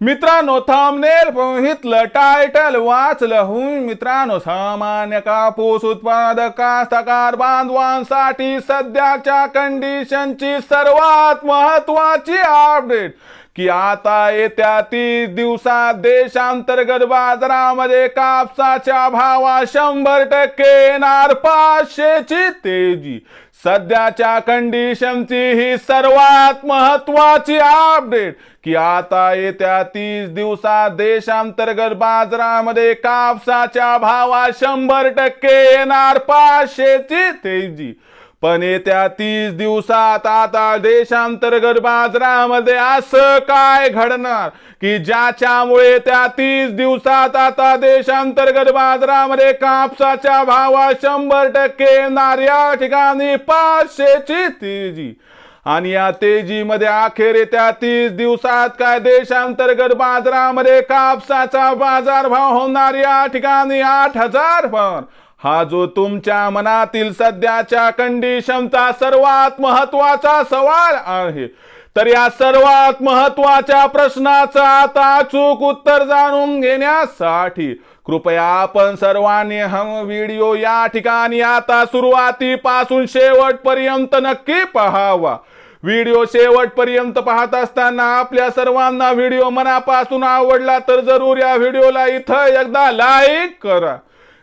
मित्रांनो थांबनेल पाहितलं टायटल वाचलं हुं मित्रांनो सामान्य कापूस उत्पादक कास्तकार बांधवांसाठी सध्याच्या कंडिशनची सर्वात महत्वाची अपडेट की आता येत्या तीस दिवसात देशांतर्गत बाजारामध्ये कापसाच्या भावा शंभर टक्के येणार पाचशेची तेजी. सध्याच्या कंडिशनची ही सर्वात महत्वाची अपडेट की आता येत्या तीस दिवसात देशांतर्गत बाजारामध्ये कापसाच्या भावा शंभर टक्के येणार पाचशेची तेजी. पण येत्या तीस दिवसात आता देशांतर्गत बाजारामध्ये असं काय घडणार? की ज्याच्यामुळे त्या तीस दिवसात आता देशांतर्गत बाजारामध्ये कापसाच्या भावा शंभर टक्के येणार या ठिकाणी पाचशेची तेजी. आणि या तेजीमध्ये अखेर येत्या तीस दिवसात काय देशांतर्गत बाजारामध्ये कापसाचा बाजारभाव होणार या ठिकाणी आठ हजार पण हा जो तुमच्या मनातील सध्याच्या कंडिशनचा सर्वात महत्त्वाचा सवाल आहे तर या सर्वात महत्त्वाच्या प्रश्नाचं आता अचूक उत्तर जाणून घेण्यासाठी कृपया आपण सर्वांनी हम व्हिडिओ या ठिकाणी आता सुरुवातीपासून शेवटपर्यंत नक्की पहावा. व्हिडिओ शेवटपर्यंत पाहत असताना आपल्या सर्वांना व्हिडिओ मनापासून आवडला तर जरूर या व्हिडिओला इथं एकदा लाईक करा.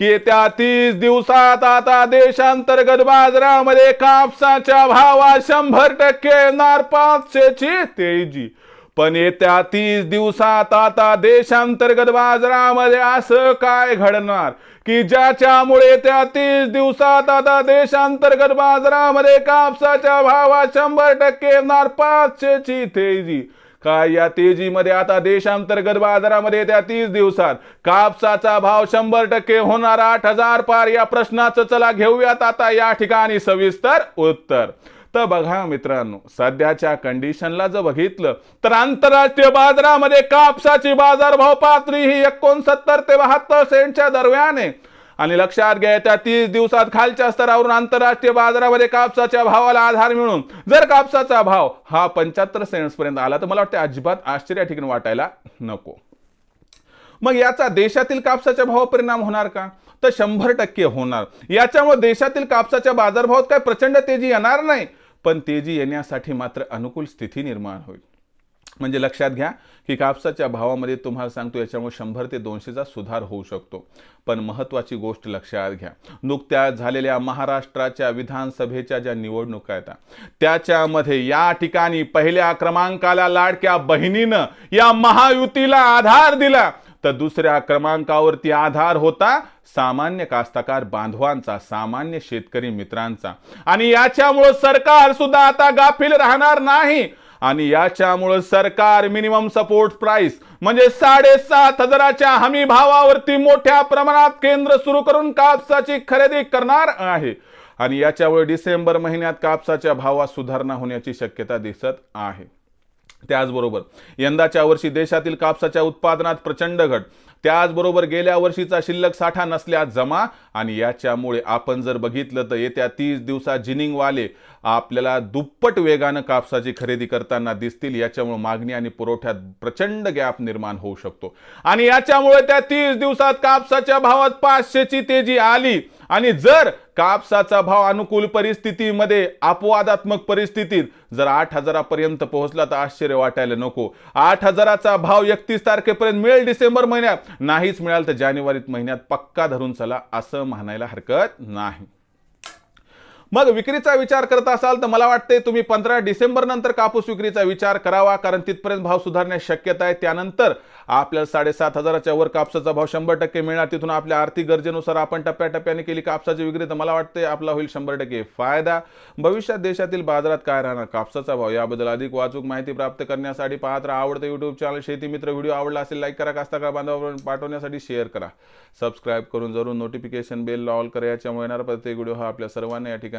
की येत्या तीस दिवसात आता देशांतर्गत बाजारामध्ये कापसाच्या भावा शंभर टक्के येणार पाचशेची तेजी. पण येत्या तीस दिवसात आता देशांतर्गत बाजारामध्ये असं काय घडणार? की ज्याच्यामुळे त्या तीस दिवसात आता देशांतर्गत बाजारामध्ये कापसाच्या भावा शंभर टक्के येणार पाचशेची तेजी? काय या तेजीमध्ये? आता देशांतर्गत बाजारामध्ये त्या तीस दिवसात. कापसाचा भाव शंभर टक्के होणार आठ हजार पार. या प्रश्नाचं चला घेऊयात आता. या ठिकाणी सविस्तर उत्तर. तर बघा मित्रांनो सध्याच्या कंडिशनला जर बघितलं तर आंतरराष्ट्रीय बाजारामध्ये कापसाची बाजारभाव पातळी ही एकोणसत्तर ते बहात्तर सेंटच्या दरम्यान आहे. आणि लक्षात घ्या त्या तीस दिवसात खालच्या स्तरावरून आंतरराष्ट्रीय बाजारामध्ये कापसाच्या भावाला आधार मिळून जर कापसाचा भाव हा पंच्याहत्तर सेंट्स पर्यंत आला तर मला वाटतं अजिबात आश्चर्य ठिकाणी वाटायला नको. मग याचा देशातील कापसाच्या भावावर परिणाम होणार का? तर शंभर टक्के होणार. याच्यामुळे देशातील कापसाच्या बाजारभावात काय प्रचंड तेजी येणार नाही. पण तेजी येण्यासाठी मात्र अनुकूल स्थिती निर्माण होईल. म्हणजे लक्षात घ्या की कापसाच्या भावामध्ये तुम्हाला सांगतो याच्यामुळे शंभर ते दोनशेचा सुधार होऊ शकतो. पण महत्त्वाची गोष्ट लक्षात घ्या. नुकत्याच झालेल्या महाराष्ट्राच्या विधानसभेच्या ज्या निवडणुका आहेत त्याच्यामध्ये या ठिकाणी पहिल्या क्रमांकाला लाडक्या बहिणीनं या महायुतीला आधार दिला. तर दुसऱ्या क्रमांकावरती आधार होता सामान्य कास्तकार बांधवांचा सामान्य शेतकरी मित्रांचा. आणि याच्यामुळं सरकार सुद्धा आता गाफील राहणार नाही. आणि याच्यामुळं सरकार मिनिमम सपोर्ट प्राइस म्हणजे साडेसात हजाराच्या हमी भावावरती मोठ्या प्रमाणात केंद्र सुरू करून कापसाची खरेदी करणार आहे. आणि याच्यामुळे डिसेंबर महिन्यात कापसाच्या भावात सुधारणा होण्याची शक्यता दिसत आहे. त्याचबरोबर यंदाच्या वर्षी देशातील कापसाच्या उत्पादनात प्रचंड घट त्याचबरोबर गेल्या वर्षीचा शिल्लक साठा नसल्या जमा आणि याच्यामुळे आपण जर बघितलं तर येत्या तीस दिवसात जिनिंगवाले आपल्याला दुप्पट वेगानं कापसाची खरेदी करताना दिसतील. याच्यामुळे मागणी आणि पुरवठ्यात प्रचंड गॅप निर्माण होऊ शकतो. आणि याच्यामुळे त्या तीस दिवसात कापसाच्या भावात पाचशेची तेजी आली. आणि जर कापसाचा भाव अनुकूल परिस्थितीमध्ये अपवादात्मक परिस्थितीत जर आठ हजारापर्यंत पोहोचला तर आश्चर्य वाटायला नको. आठ हजाराचा भाव एकतीस तारखेपर्यंत मिळेल डिसेंबर महिन्यात. नाहीच मिळाल तर जानेवारीत महिन्यात पक्का धरून चला असं म्हणायला हरकत नाही. मग विक्रीचा विचार करत असाल तर मला वाटते तुम्ही पंधरा डिसेंबर नंतर कापूस विक्रीचा विचार करावा कारण तिथपर्यंत भाव सुधारण्यास शक्यता आहे. त्यानंतर आपल्याला साडेसात हजाराच्या वर कापसाचा भाव शंभर टक्के मिळणार. तिथून आपल्या आर्थिक गरजेनुसार आपण टप्प्याटप्प्याने केली कापसाची विक्री तर मला वाटते आपला होईल शंभर टक्के फायदा. भविष्यात देशातील बाजारात काय राहणार? कापसाचा भाव याबद्दल अधिक वाचूक माहिती प्राप्त करण्यासाठी पाहत राहा. आवडतं युट्यूब चॅनल शेती मित्र व्हिडिओ आवडला असेल लाईक करा. कास्ताकार बांधवापर्यंत पाठवण्यासाठी शेअर करा. सबस्क्राईब करून जरूर नोटिफिकेशन बेल ऑल करा. याच्यामुळे येणारा प्रत्येक व्हिडिओ हा आपल्या सर्वांना या ठिकाणी